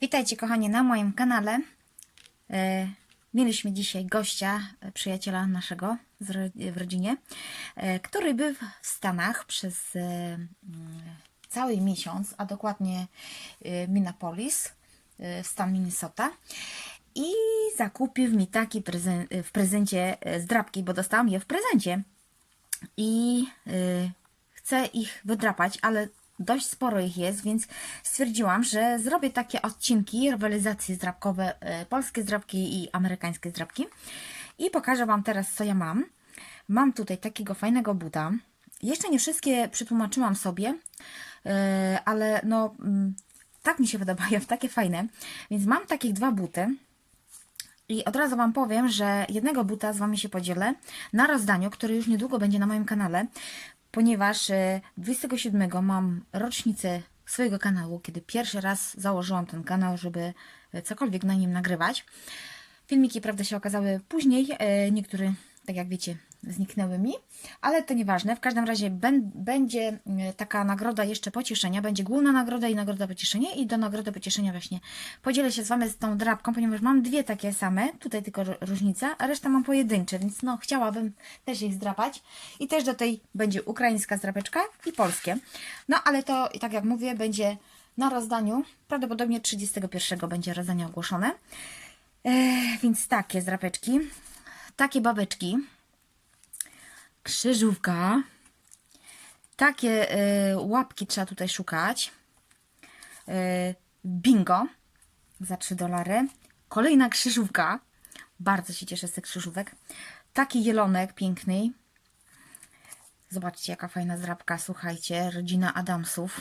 Witajcie kochani na moim kanale. E, mieliśmy dzisiaj gościa, e, przyjaciela naszego w rodzinie, e, który był w Stanach przez mm, cały miesiąc, a dokładnie Minneapolis, stan Minnesota. I zakupił mi taki prezen- w prezencie zdrabki, bo dostałam je w prezencie. I chcę ich wydrapać, ale dość sporo ich jest, więc stwierdziłam, że zrobię takie odcinki, rywalizacje zdrabkowe, y, polskie zdrabki i amerykańskie zdrabki. I pokażę Wam teraz, co ja mam. Mam tutaj takiego fajnego buta. Jeszcze nie wszystkie przetłumaczyłam sobie, y, ale no mm, tak mi się podobają, takie fajne. Więc mam takich dwa buty. I od razu Wam powiem, że jednego buta z Wami się podzielę na rozdaniu, który już niedługo będzie na moim kanale, ponieważ e, 27 mam rocznicę swojego kanału, kiedy pierwszy raz założyłam ten kanał, żeby e, cokolwiek na nim nagrywać. Filmiki, prawda, się okazały później, e, niektóre, tak jak wiecie, zniknęły mi, ale to nieważne. W każdym razie będzie e, taka nagroda jeszcze pocieszenia, będzie główna nagroda i nagroda pocieszenia i do nagrody pocieszenia właśnie podzielę się z Wami z tą drapką, ponieważ mam dwie takie same, tutaj tylko różnica, a reszta mam pojedyncze, więc no chciałabym też ich zdrapać i też do tej będzie ukraińska zdrapeczka i polskie. No ale to, i tak jak mówię, będzie na rozdaniu, prawdopodobnie 31 będzie rozdanie ogłoszone. E, więc takie zdrapeczki, takie babeczki, krzyżówka, takie e, łapki trzeba tutaj szukać, e, bingo za 3 dolary, kolejna krzyżówka, bardzo się cieszę z tych krzyżówek, taki jelonek piękny, zobaczcie jaka fajna zdrabka, słuchajcie, rodzina Adamsów,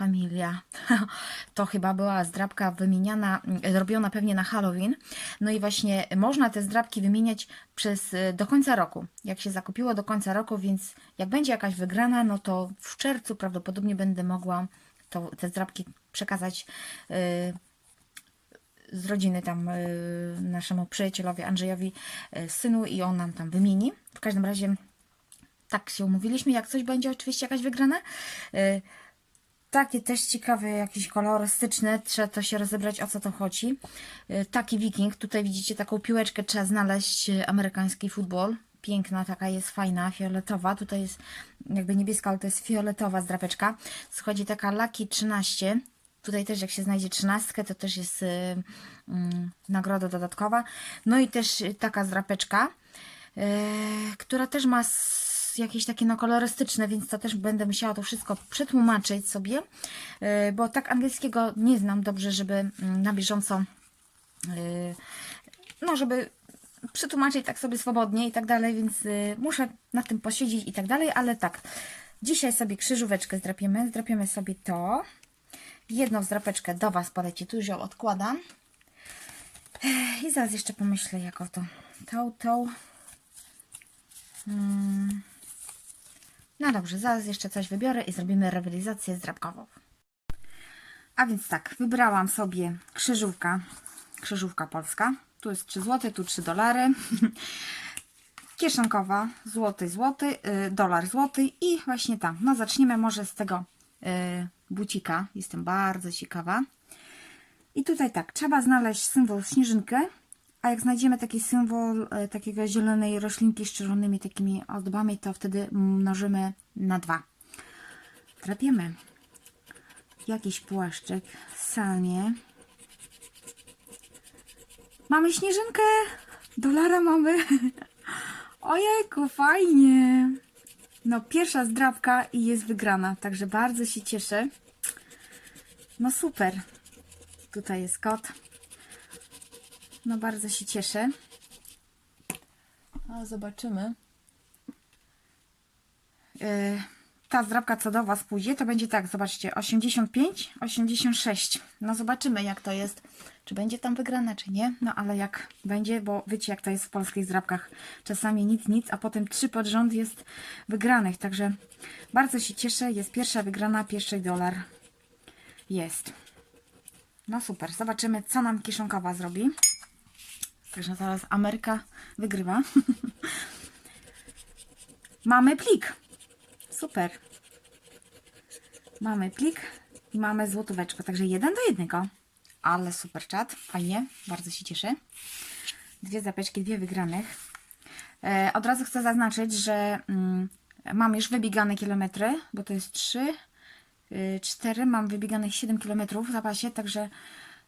familia. To chyba była zdrabka wymieniana, mm, robiona pewnie na Halloween. No i właśnie można te zdrabki wymieniać przez y, do końca roku. Jak się zakupiło do końca roku, więc jak będzie jakaś wygrana, no to w czerwcu prawdopodobnie będę mogła to, te zdrabki przekazać y, z rodziny tam y, naszemu przyjacielowi Andrzejowi synu i on nam tam wymieni. W każdym razie tak się umówiliśmy, jak coś będzie oczywiście jakaś wygrana. Takie też ciekawe, jakieś kolorystyczne, trzeba to się rozebrać, o co to chodzi. Y, Taki wiking, tutaj widzicie taką piłeczkę, trzeba znaleźć y, amerykański futbol. Piękna, taka jest fajna, fioletowa. Tutaj jest jakby niebieska, ale to jest fioletowa zdrapeczka. Schodzi taka Lucky 13. Tutaj też jak się znajdzie trzynastkę, to też jest y, mm, nagroda dodatkowa. No i też taka zdrapeczka, która też ma jakieś takie no kolorystyczne, więc to też będę musiała to wszystko przetłumaczyć sobie, y, bo tak angielskiego nie znam dobrze, żeby mm, na bieżąco y, no, żeby przetłumaczyć tak sobie swobodnie i tak dalej, więc y, muszę nad tym posiedzieć i tak dalej, ale tak, dzisiaj sobie krzyżóweczkę zdrapiemy, zdrapiemy sobie to, jedną zdrapeczkę do Was poleci, tu już ją odkładam. I zaraz jeszcze pomyślę, jako to, tą, tą, Mm. No dobrze, zaraz jeszcze coś wybiorę i zrobimy rywalizację zdrabkową. A więc tak, wybrałam sobie krzyżówka, krzyżówka polska. Tu jest 3 zł, tu 3 dolary. Kieszonkowa, złoty, złoty, y, dolar złoty i właśnie tam. No zaczniemy może z tego y, bucika. Jestem bardzo ciekawa. I tutaj tak, trzeba znaleźć symbol śnieżynkę, a jak znajdziemy taki symbol y, takiego zielonej roślinki z czerwonymi takimi ozdobami, to wtedy mnożymy na dwa. Drapiemy jakiś płaszczyk, sanie. Mamy śnieżynkę! Dolara mamy! Ojejku, fajnie! No, pierwsza zdrabka i jest wygrana, także bardzo się cieszę. No super. Tutaj jest kot. No, bardzo się cieszę. A zobaczymy. Yy, ta zdrabka, co do Was pójdzie, to będzie tak, zobaczcie, 85, 86. No zobaczymy, jak to jest. Czy będzie tam wygrana, czy nie. No ale jak będzie, bo wiecie, jak to jest w polskich zdrabkach. Czasami nic, nic, a potem trzy pod rząd jest wygranych. Także bardzo się cieszę. Jest pierwsza wygrana, pierwszy dolar. Jest. No super, zobaczymy, co nam kieszonkowa zrobi. Także zaraz Ameryka wygrywa. Mamy plik. Super. Mamy plik i mamy złotóweczkę, także jeden do jednego. Ale super czat, fajnie, bardzo się cieszę. Dwie zapeczki, dwie wygranych. E, od razu chcę zaznaczyć, że mm, mam już wybiegane kilometry, bo to jest 3, 4, mam wybieganych 7 km w zapasie, także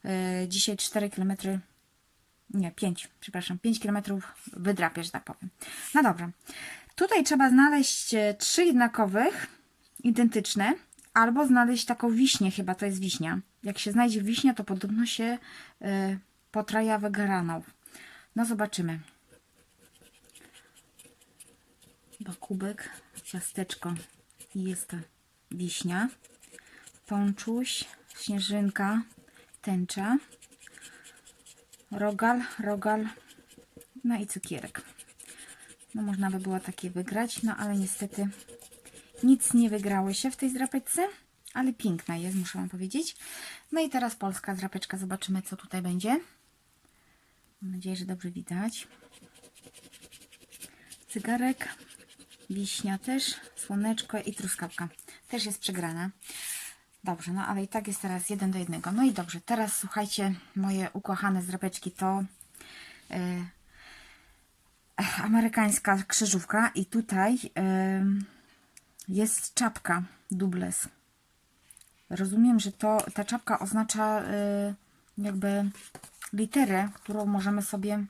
e, dzisiaj 4 km, nie 5, przepraszam, 5 km wydrapię, że tak powiem. No dobra, tutaj trzeba znaleźć e, trzy jednakowych, identyczne, albo znaleźć taką wiśnię, chyba to jest wiśnia. Jak się znajdzie wiśnia, to podobno się e, potraja wegaraną. No zobaczymy. Chyba kubek, ciasteczko i jest ta wiśnia, pączuś, śnieżynka, tęcza, rogal, rogal, no i cukierek. No można by było takie wygrać, no ale niestety nic nie wygrało się w tej zdrapeczce, ale piękna jest, muszę Wam powiedzieć. No i teraz polska zdrapeczka, zobaczymy co tutaj będzie. Mam nadzieję, że dobrze widać. Cygarek, wiśnia też, słoneczko i truskawka. Też jest przegrana. Dobrze, no ale i tak jest teraz jeden do jednego. No i dobrze, teraz słuchajcie, moje ukochane zdrapeczki to e, amerykańska krzyżówka i tutaj e, jest czapka dubles. Rozumiem, że to ta czapka oznacza e, jakby literę, którą możemy sobie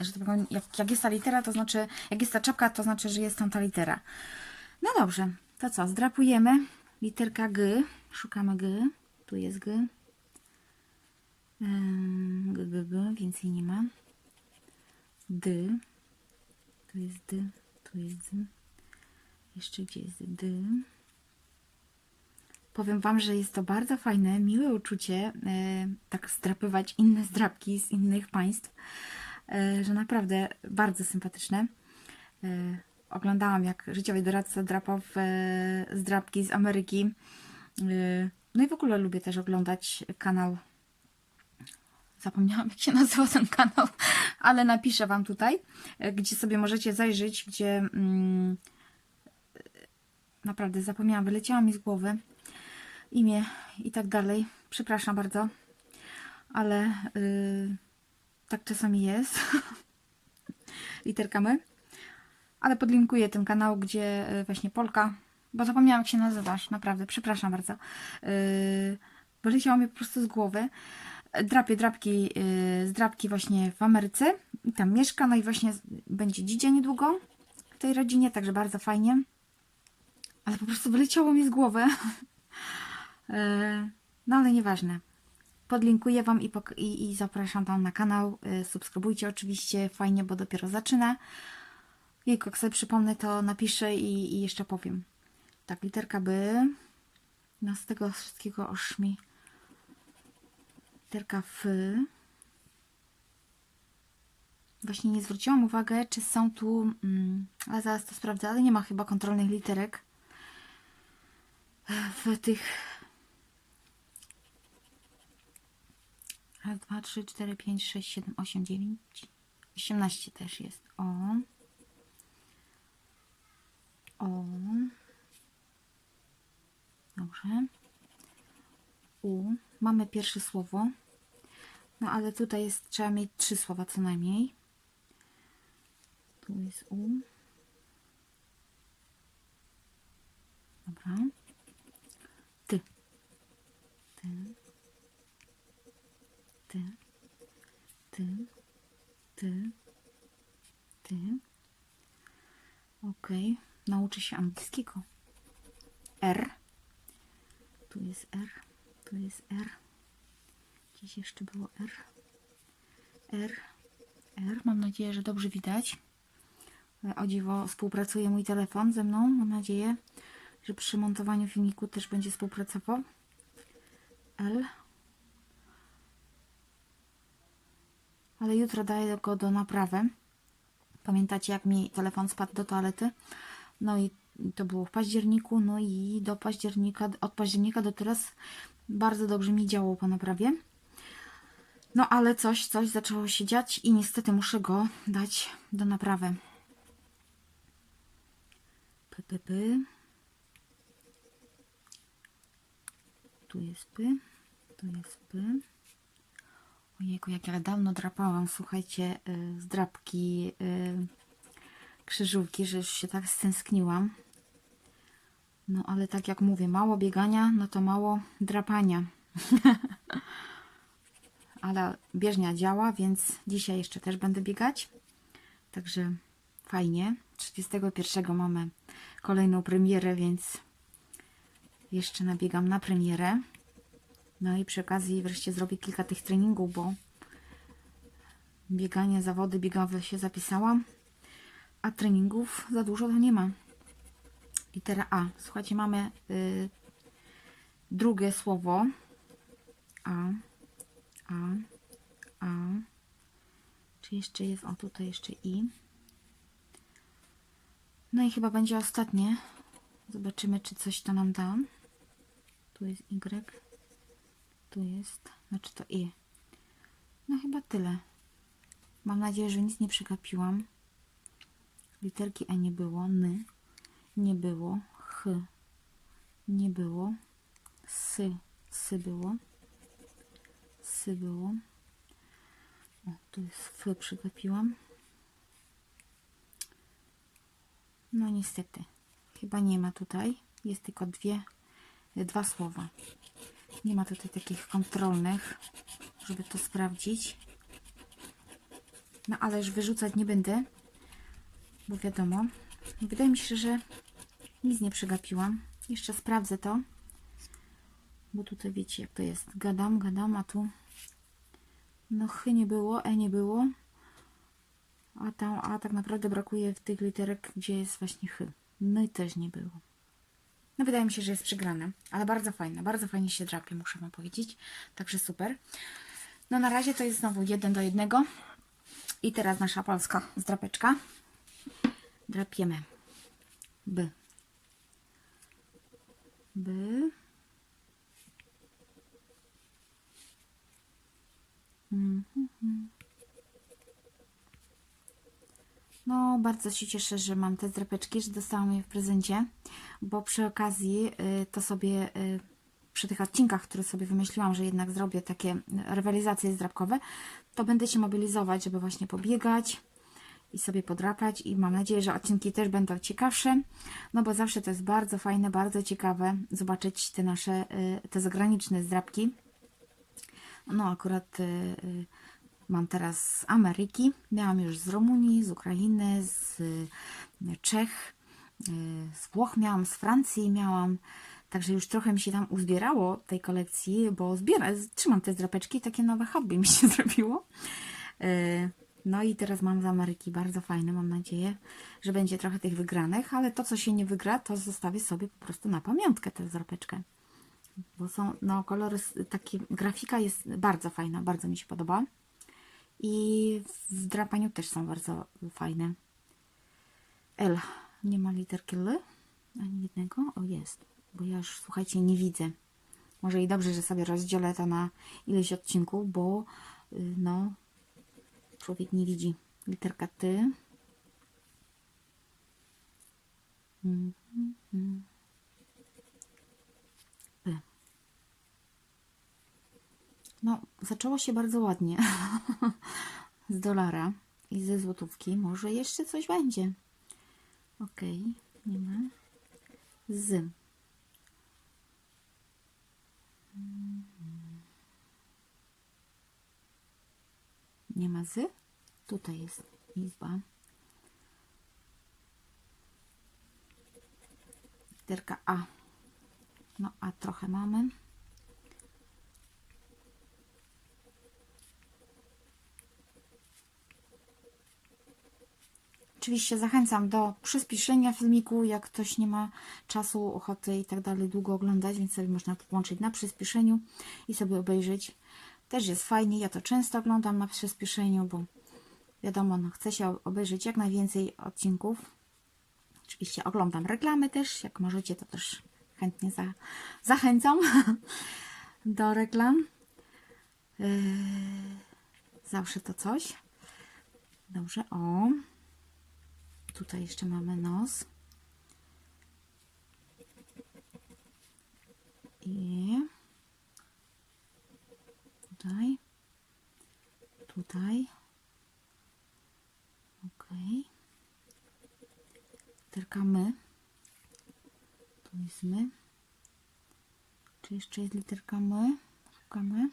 że tak powiem, jak, jak jest ta litera, to znaczy, jak jest ta czapka, to znaczy, że jest tam ta litera. No dobrze, to co, zdrapujemy. Literka G, szukamy G, tu jest G. G, G, G, więcej nie ma. D, tu jest D, tu jest D. Jeszcze gdzie jest D. Powiem Wam, że jest to bardzo fajne, miłe uczucie, e, tak zdrapywać inne zdrapki z innych państw, e, że naprawdę bardzo sympatyczne. Oglądałam, jak życiowy doradca drapał e, zdrapki z Ameryki. E, no i w ogóle lubię też oglądać kanał. Zapomniałam, jak się nazywa ten kanał, ale napiszę Wam tutaj, e, gdzie sobie możecie zajrzeć, gdzie mm, naprawdę zapomniałam, wyleciała mi z głowy imię i tak dalej. Przepraszam bardzo, ale tak czasami jest. Literkami. Ale podlinkuję ten kanał, gdzie yy, właśnie Polka, bo zapomniałam jak się nazywasz, naprawdę, przepraszam bardzo. Yy, wyleciało mi po prostu z głowy. Drapie drapki yy, z drapki właśnie w Ameryce i tam mieszka, no i właśnie będzie dzidzia niedługo w tej rodzinie, także bardzo fajnie. Ale po prostu wyleciało mi z głowy. No ale nieważne. Podlinkuję Wam i, i, i zapraszam tam na kanał. Subskrybujcie oczywiście, fajnie, bo dopiero zaczynę. Jejku, jak sobie przypomnę, to napiszę i, i jeszcze powiem. Tak, literka B. No z tego wszystkiego oż mi. Literka F. Właśnie nie zwróciłam uwagę, czy są tu, mm, ale zaraz to sprawdzę, ale nie ma chyba kontrolnych literek w tych raz, dwa, trzy, cztery, pięć, sześć, siedem, osiem, dziewięć, osiemnaście też jest. O. O. Dobrze. U. Mamy pierwsze słowo. No ale tutaj jest, trzeba mieć trzy słowa co najmniej. Tu jest U. Dobra. Ty. Ty. Ty. Ty. Ty. Ty. Ok. Nauczy się angielskiego. R. Tu jest R. Tu jest R. Gdzieś jeszcze było R. R. R. Mam nadzieję, że dobrze widać. O dziwo współpracuje mój telefon ze mną. Mam nadzieję, że przy montowaniu filmiku też będzie współpracował. L. Ale jutro daję go do naprawy. Pamiętacie, jak mi telefon spadł do toalety? No i to było w październiku, no i do października, od października do teraz bardzo dobrze mi działało po naprawie. No ale coś, coś zaczęło się dziać i niestety muszę go dać do naprawy. P, p, p. Tu jest P, tu jest P. Ojejku, jak ja dawno drapałam, słuchajcie, y, z drapki y, krzyżówki, że już się tak stęskniłam. No ale tak jak mówię, mało biegania, no to mało drapania. ale bieżnia działa, więc dzisiaj jeszcze też będę biegać. Także fajnie. 31 mamy kolejną premierę, więc jeszcze nabiegam na premierę. No i przy okazji wreszcie zrobię kilka tych treningów, bo bieganie, zawody biegowe się zapisałam, a treningów za dużo to nie ma. Litera A. Słuchajcie, mamy y, drugie słowo. A, A, A. Czy jeszcze jest? O, tutaj jeszcze I. No i chyba będzie ostatnie. Zobaczymy, czy coś to nam da. Tu jest Y. Tu jest, znaczy to I. No chyba tyle. Mam nadzieję, że nic nie przegapiłam. Literki E nie było. N nie było. Ch nie było. Sy, sy było. Sy było. O, tu jest F przegapiłam. No niestety. Chyba nie ma tutaj. Jest tylko dwie, dwa słowa. Nie ma tutaj takich kontrolnych, żeby to sprawdzić. No ale już wyrzucać nie będę, bo wiadomo. Wydaje mi się, że nic nie przegapiłam. Jeszcze sprawdzę to, bo tutaj wiecie jak to jest. Gadam, gadam, a tu no ch nie było, e nie było, a tam, a tak naprawdę brakuje w tych literek, gdzie jest właśnie ch. No i też nie było. No wydaje mi się, że jest przegrane, ale bardzo fajne, bardzo fajnie się drapie, muszę Wam powiedzieć. Także super. No na razie to jest znowu jeden do jednego. I teraz nasza polska zdrapeczka. Drapiemy. B. B. Mhm. No, bardzo się cieszę, że mam te zdrapeczki, że dostałam je w prezencie, bo przy okazji y, to sobie y, przy tych odcinkach, które sobie wymyśliłam, że jednak zrobię takie rywalizacje zdrapkowe, to będę się mobilizować, żeby właśnie pobiegać i sobie podrapać i mam nadzieję, że odcinki też będą ciekawsze, no bo zawsze to jest bardzo fajne, bardzo ciekawe zobaczyć te nasze, y, te zagraniczne zdrapki. No akurat Mam teraz z Ameryki, miałam już z Rumunii, z Ukrainy, z y, Czech, y, z Włoch miałam, z Francji miałam. Także już trochę mi się tam uzbierało tej kolekcji, bo zbiera, trzymam te drapeczki, takie nowe hobby mi się zrobiło. No i teraz mam z Ameryki bardzo fajne, mam nadzieję, że będzie trochę tych wygranych, ale to, co się nie wygra, to zostawię sobie po prostu na pamiątkę tę drapeczkę. Bo są, no kolory, taki, grafika jest bardzo fajna, bardzo mi się podoba. I w drapaniu też są bardzo fajne. L. Nie ma literki L? Ani jednego? O, jest. Bo ja już, słuchajcie, nie widzę. Może i dobrze, że sobie rozdzielę to na ileś odcinków, bo y, no, człowiek nie widzi. Literka T. Mm -hmm. P. No, zaczęło się bardzo ładnie. z dolara i ze złotówki. Może jeszcze coś będzie. Ok, nie ma. Z. Z? Tutaj jest izba. Literka A. No, a trochę mamy. Oczywiście zachęcam do przyspieszenia filmiku, jak ktoś nie ma czasu, ochoty i tak dalej długo oglądać, więc sobie można to włączyć na przyspieszeniu i sobie obejrzeć. Też jest fajnie, ja to często oglądam na przyspieszeniu, bo wiadomo, no, chcę się obejrzeć jak najwięcej odcinków. Oczywiście oglądam reklamy też, jak możecie, to też chętnie za, zachęcam do reklam. Yy, zawsze to coś. Dobrze, o. Tutaj jeszcze mamy nos. I tutaj. tutaj. Ok. Literka my. Tu jest my. Czy jeszcze jest literka my? Szukamy.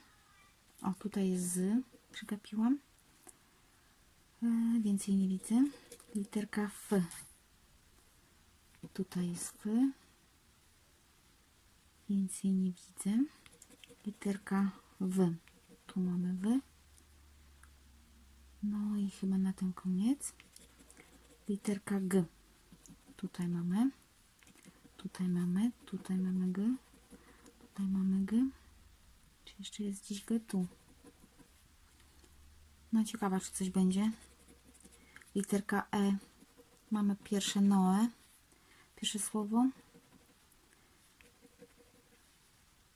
O, tutaj jest z. Przegapiłam. E, więcej nie widzę. Literka F. Tutaj jest F. Więcej nie widzę. Literka W. Tu mamy W. No i chyba na ten koniec. Literka G. Tutaj mamy. Tutaj mamy. Tutaj mamy G. Tutaj mamy G. Czy jeszcze jest gdzieś G? Tu. No ciekawa, czy coś będzie. Literka E. Mamy pierwsze Noe. Pierwsze słowo.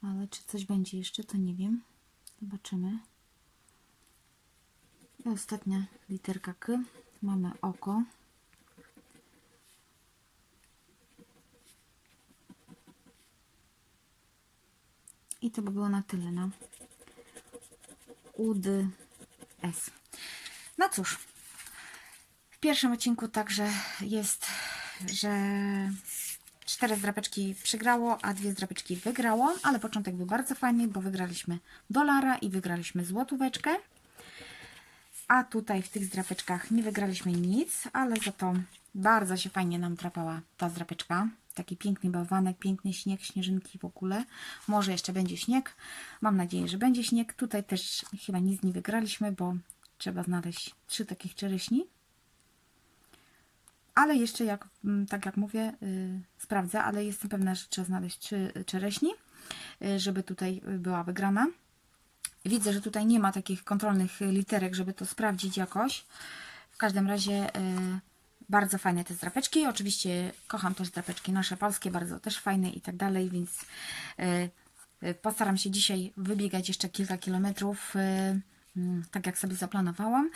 Ale czy coś będzie jeszcze, to nie wiem. Zobaczymy. I ostatnia literka K. Mamy oko. I to by było na tyle, no. UD S. No cóż, w pierwszym odcinku także jest, że cztery zdrapeczki przegrało, a dwie zdrapeczki wygrało, ale początek był bardzo fajny, bo wygraliśmy dolara i wygraliśmy złotóweczkę. A tutaj w tych zdrapeczkach nie wygraliśmy nic, ale za to bardzo się fajnie nam trapała ta zdrapeczka. Taki piękny bałwanek, piękny śnieg, śnieżynki w ogóle. Może jeszcze będzie śnieg. Mam nadzieję, że będzie śnieg. Tutaj też chyba nic nie wygraliśmy, bo trzeba znaleźć trzy takich czereśni. Ale jeszcze, jak, mm, tak jak mówię, y, sprawdzę, ale jestem pewna, że trzeba znaleźć czereśni, y, żeby tutaj była wygrana. Widzę, że tutaj nie ma takich kontrolnych literek, żeby to sprawdzić jakoś. W każdym razie y, bardzo fajne te zdrapeczki. Oczywiście kocham też zdrapeczki nasze polskie, bardzo też fajne i tak dalej, więc postaram się dzisiaj wybiegać jeszcze kilka kilometrów, tak jak sobie zaplanowałam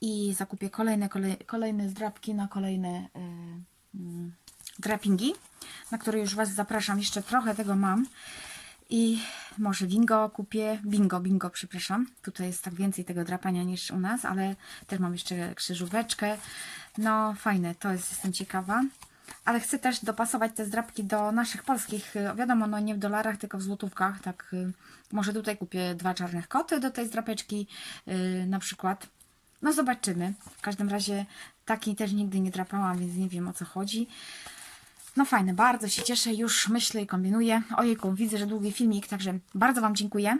i zakupię kolejne, kolej, kolejne zdrapki na kolejne y, mm, drapingi, na które już Was zapraszam. Jeszcze trochę tego mam. I może bingo kupię. Bingo, bingo, przepraszam. Tutaj jest tak więcej tego drapania niż u nas, ale też mam jeszcze krzyżóweczkę. No fajne, to jest, jestem ciekawa. Ale chcę też dopasować te zdrapki do naszych polskich, y, wiadomo, no nie w dolarach, tylko w złotówkach. Tak, y, może tutaj kupię dwa czarnych koty do tej zdrapeczki y, na przykład. No zobaczymy. W każdym razie takiej też nigdy nie drapałam, więc nie wiem o co chodzi. No fajne, bardzo się cieszę, już myślę i kombinuję. Ojejku, widzę, że długi filmik, także bardzo Wam dziękuję.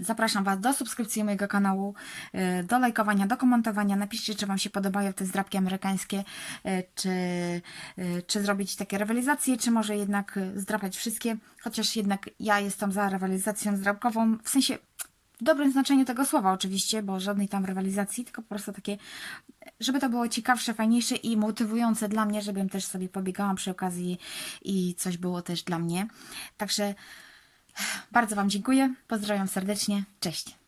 Zapraszam Was do subskrypcji mojego kanału, y, do lajkowania, do komentowania. Napiszcie, czy Wam się podobają te zdrapki amerykańskie, y, czy, y, czy zrobić takie rywalizacje, czy może jednak zdrapać wszystkie. Chociaż jednak ja jestem za rywalizacją zdrapkową, w sensie w dobrym znaczeniu tego słowa oczywiście, bo żadnej tam rywalizacji, tylko po prostu takie, żeby to było ciekawsze, fajniejsze i motywujące dla mnie, żebym też sobie pobiegałam przy okazji i coś było też dla mnie. Także bardzo Wam dziękuję, pozdrawiam serdecznie, cześć.